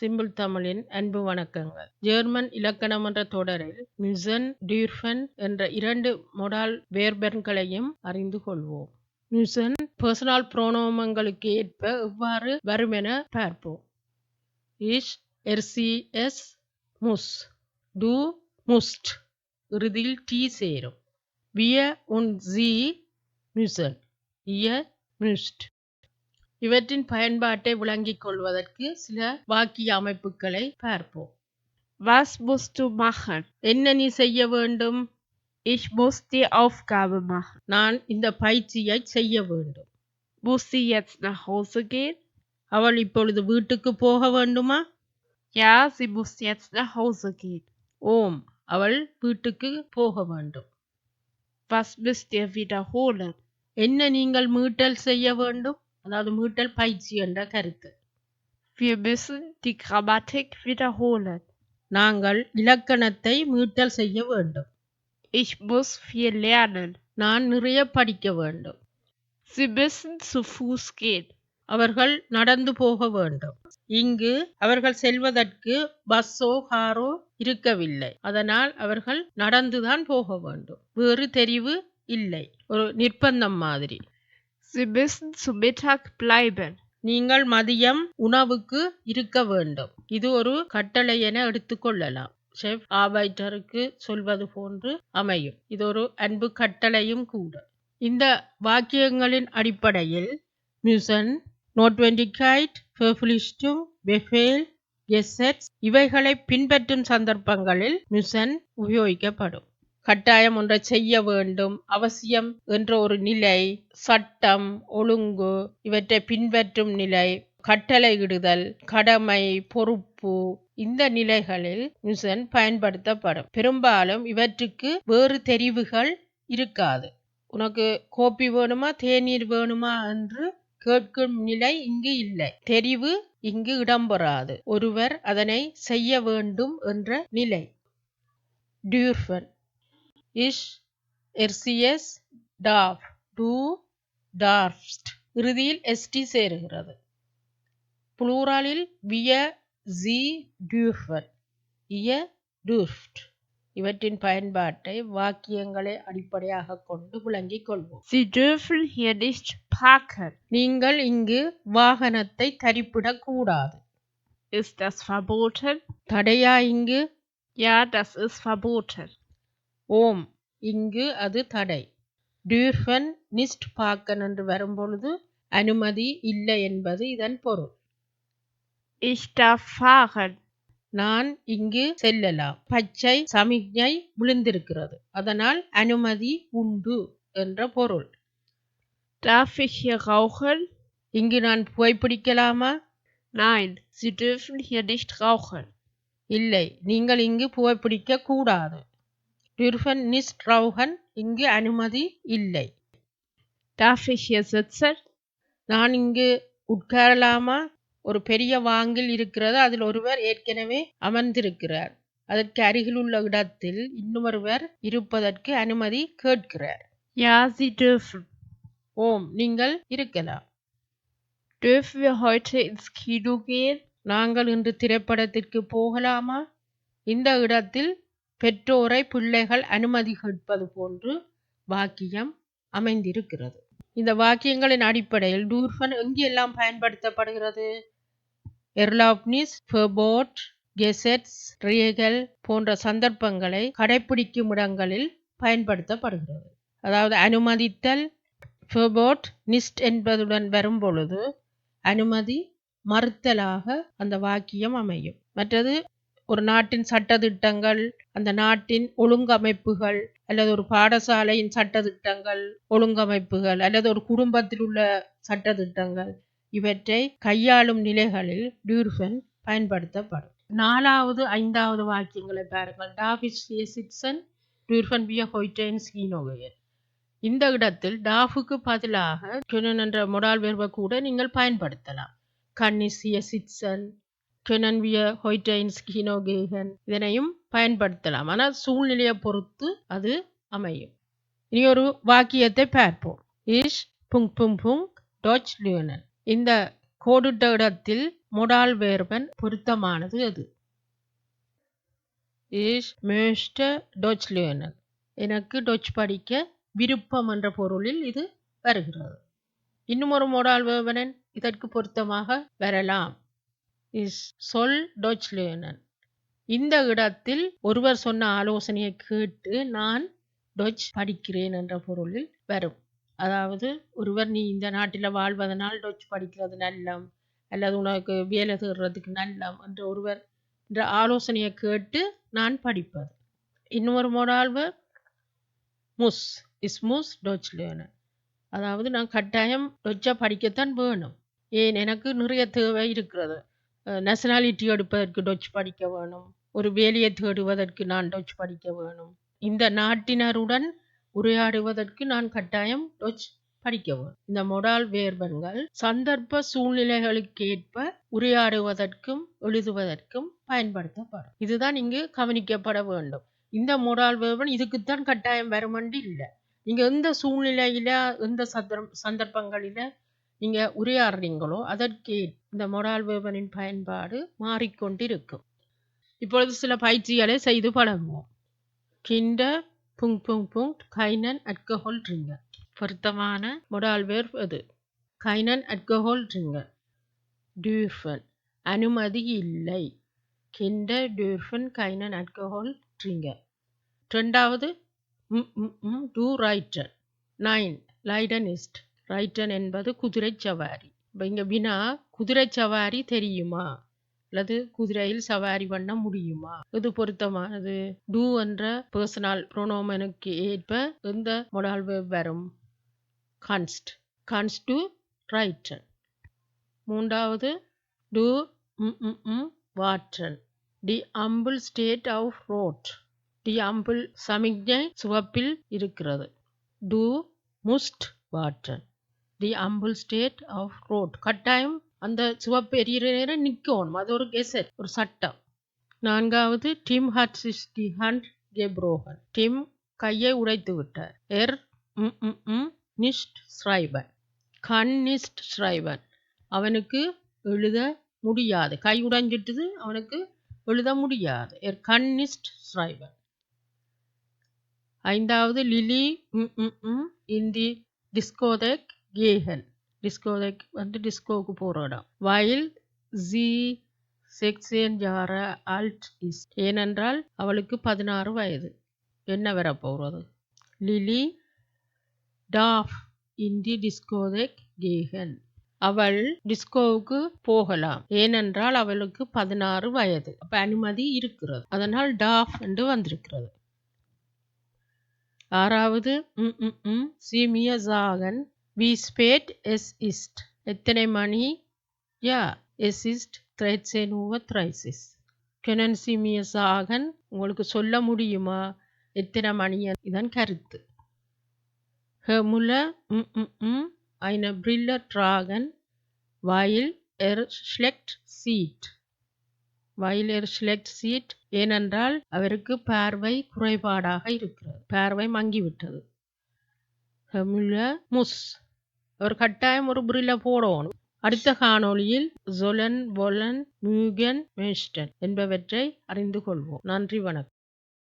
Simple தமிழின் அன்பு வணக்கங்கள். ஜெர்மன் இலக்கணம் என்ற தொடரில் மிசன் டியூர்ஃபன் என்ற இரண்டு மொடால் வேர்பென்களையும் அறிந்து கொள்வோம். மிசன் பர்சனல் புரோனோமங்களுக்கு ஏற்ப எவ்வாறு வரும் என பார்ப்போம் இஷ் எர்சிஎஸ் முஸ் டு முஸ்ட் இறுதியில் டி சேரும். விய உன் ஜி மிசன் இய மிஸ்ட் இவற்றின் பயன்பாட்டை விளங்கிக் கொள்வதற்கு சில வாக்கிய அமைப்புகளை பார்ப்போம் musst du machen? என்ன நீ செய்ய வேண்டும் Ich muss die Aufgabe machen. நான் இந்த பயிற்சியை செய்ய வேண்டும் Muss sie jetzt nach Hause gehen? அவள் இப்பொழுது வீட்டுக்கு போக வேண்டுமா muss jetzt nach Hause gehen. ஓம் அவள் வீட்டுக்கு போக வேண்டும் Was müsst ihr wiederholen? என்ன நீங்கள் மீட்டல் செய்ய வேண்டும் அதாவது மீட்டல் பயிற்சி என்ற கருத்து. Wir müssen die Grammatik wiederholen. நாங்கள் இலக்கணத்தை மீட்டல் செய்ய வேண்டும். Ich muss viel lernen. நான் நிறைய படிக்க வேண்டும். Sie müssen zu Fuß gehen. அவர்கள் நடந்து போக வேண்டும். இங்கு அவர்கள் செல்வதற்கு பஸ்ஸோ காரோ இருக்கவில்லை. அதனால் அவர்கள் நடந்துதான் போக வேண்டும். வேறு தெரிவு இல்லை. ஒரு நிர்பந்தம் மாதிரி. Sie müssen zu Mittag bleiben. நீங்கள் மதியம் உணவுக்கு இருக்க வேண்டும். இது ஒரு கட்டளை என எடுத்துக்கொள்ளலாம் ஷெஃப் ஆபைட்டருக்கு சொல்வது போன்று அமையும். இது ஒரு அன்பு கட்டளையும் கூட. இந்த வாக்கியங்களின் அடிப்படையில் மியூசன் நோட்வெண்டிகைட் ஃபெர்ஃபுலிஸ்டும் பெஃபேல் எஸ்எட்ஸ் இவைகளை பின்பற்றும் சந்தர்ப்பங்களில் மியூசன் உபயோகிக்கப்படும். கட்டாயம் ஒன்றை செய்ய வேண்டும். அவசியம் என்ற ஒரு நிலை சட்டம் ஒழுங்கு இவற்றை பின்பற்றும் நிலை கட்டளையிடுதல் கடமை பொறுப்பு இந்த நிலைகளில் மிஷன் பயன்படுத்தப்படும். பெரும்பாலும் இவற்றுக்கு வேறு தெரிவுகள் இருக்காது. உனக்கு கோப்பி வேணுமா தேநீர் வேணுமா என்று கேட்கும் நிலை இங்கு இல்லை. தெரிவு இங்கு இடம்பெறாது. ஒருவர் அதனை செய்ய வேண்டும் என்ற நிலை. டியூர்ஃபன். இஷ் எர்சிஎஸ் டாஃப் டூ டார்ஃப்ட் இறுதியில் எஸ்டி சேருகிறது. புளூராலில் விய ஜி டியூர்ஃபன் இய டூர்ஃப்ட் இவற்றின் பயன்பாட்டை வாக்கியங்களை அடிப்படையாக கொண்டு விளங்கிக் கொள்வோம். நீங்கள் இங்கு வாகனத்தை தரிப்பிடக்கூடாது. Ist das verboten? தடையா இங்கு? Ja, das ist verboten. ஓம். இங்கு அது தடை. டியூர்ஃபன் நிஸ்ட் பாக்கன் என்று வரும்பொழுது அனுமதி இல்லை என்பது இதன் பொருள். fahren. நான் இங்கு செல்லலாம். பச்சை சமிக்ஞை விழுந்திருக்கிறது. அதனால் அனுமதி உண்டு என்ற பொருள். Darf ich hier rauchen? இங்கு நான் புகைப்பிடிக்கலாமா Nein, Sie dürfen hier nicht rauchen. இல்லை நீங்கள் இங்கு புகைப்பிடிக்க கூடாது டியூர்ஃபன் நிஸ்ட் ரவுகன் இங்கு அனுமதி இல்லை Darf ich hier sitzen? நான் இங்கு உட்காரலாமா ஒரு பெரிய வாங்கில் இருக்கிறது அதில் ஒருவர் ஏற்கனவே அமர்ந்திருக்கிறார் அதற்கு அருகில் உள்ள இடத்தில் இன்னொருவர் இருப்பதற்கு அனுமதி கேட்கிறார் Ja, Sie dürfen. ஓம் நீங்கள் இருக்கலாம் Dürfen wir heute ins Kino gehen? நாங்கள் இன்று திரைப்படத்திற்கு போகலாமா இந்த இடத்தில் பெற்றோரை பிள்ளைகள் அனுமதி கேட்பது போன்று வாக்கியம் அமைந்திருக்கிறது. இந்த வாக்கியங்களின் அடிப்படையில் டூர்ஃபன் எங்கெல்லாம் பயன்படுத்தப்படுகிறது? எர்லாப்னிஸ் ஃபெபோட் கெசெட்ஸ் ரியகல் போன்ற சந்தர்ப்பங்களை கடைப்பிடிக்கும் இடங்களில் பயன்படுத்தப்படுகிறது. அதாவது அனுமதித்தல் ஃபெபோட் நிஸ்ட் என்பதுடன் வரும்பொழுது அனுமதி மறுத்தலாக அந்த வாக்கியம் அமையும். மற்றது ஒரு நாட்டின் சட்டத்திட்டங்கள் அந்த நாட்டின் ஒழுங்கமைப்புகள் அல்லது ஒரு பாடசாலையின் சட்டத்திட்டங்கள் ஒழுங்கமைப்புகள் அல்லது ஒரு குடும்பத்தில் உள்ள சட்டத்திட்டங்கள் இவற்றை கையாளும் நிலைகளில் டியூர்ஃபன் பயன்படுத்தப்படும். நாலாவது ஐந்தாவது வாக்கியங்களை பாருங்கள். டாஃபிஸ் சிக்சன் டியூர்ஃபன் விய ஹொய்டென் ஸ்கீனோகையர் இந்த இடத்தில் டாஃபுக்கு பதிலாக என்ற மொடால் வெர்பை கூட நீங்கள் பயன்படுத்தலாம். கன்னிசிய சிட்சன் கெனன்விய ஹொய்டைன்ஸ் கினோகேகன் இதனையும் பயன்படுத்தலாம். ஆனால் சூழ்நிலையை பொறுத்து அது அமையும். இனி ஒரு வாக்கியத்தை பார்ப்போம். இஷ் புங் புங் புங் டோச் லியூனன் இந்த கோடிட்ட இடத்தில் முடால் வேர்பன் பொருத்தமானது அது இஷ் மேஸ்டர் டோச் லேர்னர் எனக்கு டொச் படிக்க விருப்பம் என்ற பொருளில் இது வருகிறது. இன்னும் ஒரு மொடால் வேர்பனன் இதற்கு பொருத்தமாக வரலாம். இஸ் சொல் டொச் லேர்னர் இந்த இடத்தில் ஒருவர் சொன்ன ஆலோசனையை கேட்டு நான் டொச் படிக்கிறேன் என்ற பொருளில் வரும். அதாவது ஒருவர் நீ இந்த நாட்டில் வாழ்வதனால் டொச் படிக்கிறது நல்லம் அல்லது உனக்கு வேலை தேடுறதுக்கு நல்லம் என்ற ஒருவர் என்ற ஆலோசனையை கேட்டு நான் படிப்பது. இன்னொரு மொடால்வர் முஸ் இஸ் முஸ் டொச் லேர்னர் அதாவது நான் கட்டாயம் டொச்சை படிக்கத்தான் வேணும். ஏன் எனக்கு நிறைய தேவை இருக்கிறது. நேஷனாலிட்டி எடுப்பதற்கு டொச் படிக்க வேணும். ஒரு வேலையை தேடுவதற்கு நான் டொச் படிக்க வேணும். இந்த நாட்டினருடன் உரையாடுவதற்கு நான் கட்டாயம் டொச் படிக்க வேணும். இந்த மொடால் வேர்பன்கள் சந்தர்ப்ப சூழ்நிலைகளுக்கேற்ப உரையாடுவதற்கும் எழுதுவதற்கும் பயன்படுத்தப்படும். இதுதான் இங்கு கவனிக்கப்பட வேண்டும். இந்த மொடால் வேர்பன் இதுக்குத்தான் கட்டாயம் வருமண்டு இல்லை. நீங்க எந்த சூழ்நிலையில எந்த சந்தர்ப்ப சந்தர்ப்பங்களில நீங்கள் உரையாடுறீங்களோ அதற்கு இந்த மொடால் வேர்பனின் பயன்பாடு மாறிக்கொண்டிருக்கும். இப்பொழுது சில பயிற்சிகளை செய்து பழகுவோம். கிண்ட புங் புங் புங் கைனன் அட்கஹோல் ட்ரிங்கர் பொருத்தமான மொடால் வேர்வ் அது கைனன் அட்கஹோல் ட்ரிங்கர் டியூர்ஃபன் அனுமதி இல்லை. கிண்ட டியூர்ஃபன் கைனன் அல்கஹால் ட்ரிங்கர் ரெண்டாவது டூ ரைட்டர். நைன். லைடனிஸ்ட். ரைட்டன் என்பது குதிரை சவாரி. இப்போ இங்கே வினா குதிரை சவாரி தெரியுமா? அல்லது குதிரையில் சவாரி பண்ண முடியுமா? இது பொருத்தமானது? டூ என்ற பர்சனல் ப்ரோனோமனுக்கு ஏற்ப எந்த மொடால் வரும்? கான்ஸ்ட் கான்ஸ்ட் டு ரைட்டன் மூன்றாவது டூ வாட்டன் தி அம்பிள் ஸ்டேட் ஆஃப் ரோட் டி அம்பிள் சமிக்ஞை சுவப்பில் இருக்கிறது. டூ முஸ்ட் வாட்டன் தி அம்புல் ஸ்டேட் ஆஃப் ரோட் கட்டாயம் அந்த சிவப்பு எரியிற நேரம் நிற்கணும் அது ஒரு கெசட் ஒரு சட்டம். நான்காவது டிம் ஹர்ட்ஸ் இஸ் தி ஹண்ட் கெப்ரோஹன் டிம் கையை உடைத்து விட்டார். எர் நிஷ்ட் ஸ்ரைபன் கண் ஸ்ரைபன் அவனுக்கு எழுத முடியாது. கை உடைஞ்சிட்டது அவனுக்கு எழுத முடியாது. எர் கன்னிஸ்ட் ஸ்ரைபன் ஐந்தாவது லிலி இன் தி டிஸ்கோதெக் கேஹல் டிஸ்கோதைக்கு வந்து டிஸ்கோவுக்கு போகிற இடம் வயல் ஜி செக்ஸேன் ஜார ஆல்ட் இஸ் ஏனென்றால் அவளுக்கு பதினாறு வயது என்ன வர போகிறது லிலி டாஃப் இன்டி டிஸ்கோதெக் கேஹன் அவள் டிஸ்கோவுக்கு போகலாம் ஏனென்றால் அவளுக்கு பதினாறு வயது அப்போ அனுமதி இருக்கிறது அதனால் டாஃப் என்று வந்திருக்கிறது ஆறாவது சீமிய ஜாகன் வி ஸ்பேட் எஸ் இஸ்ட் எத்தனை மணி? யா எஸ் இஸ்ட் த்ரைட்ஸேன் ஓவர் த்ரைசிஸ் கெனன் சாகன் உங்களுக்கு சொல்ல முடியுமா? எத்தனை மணி? இதன் கருத்து. ஹெமுல ஐன பிரில்லர் ட்ராகன் வாயில் எர் ஸ்லெக்ட் சீட். வயல் எர் ஸ்லெக்ட் சீட் ஏனென்றால் அவருக்கு பார்வை குறைபாடாக இருக்கிறது. பார்வை மங்கிவிட்டது. ஹெமுல முஸ். ஒரு கட்டாயம் ஒரு பிரில போடணும். அடுத்த காணொளியில் ஜொலன் பொலன் மியூகன் மேஸ்டன் என்பவற்றை அறிந்து கொள்வோம். நன்றி வணக்கம்.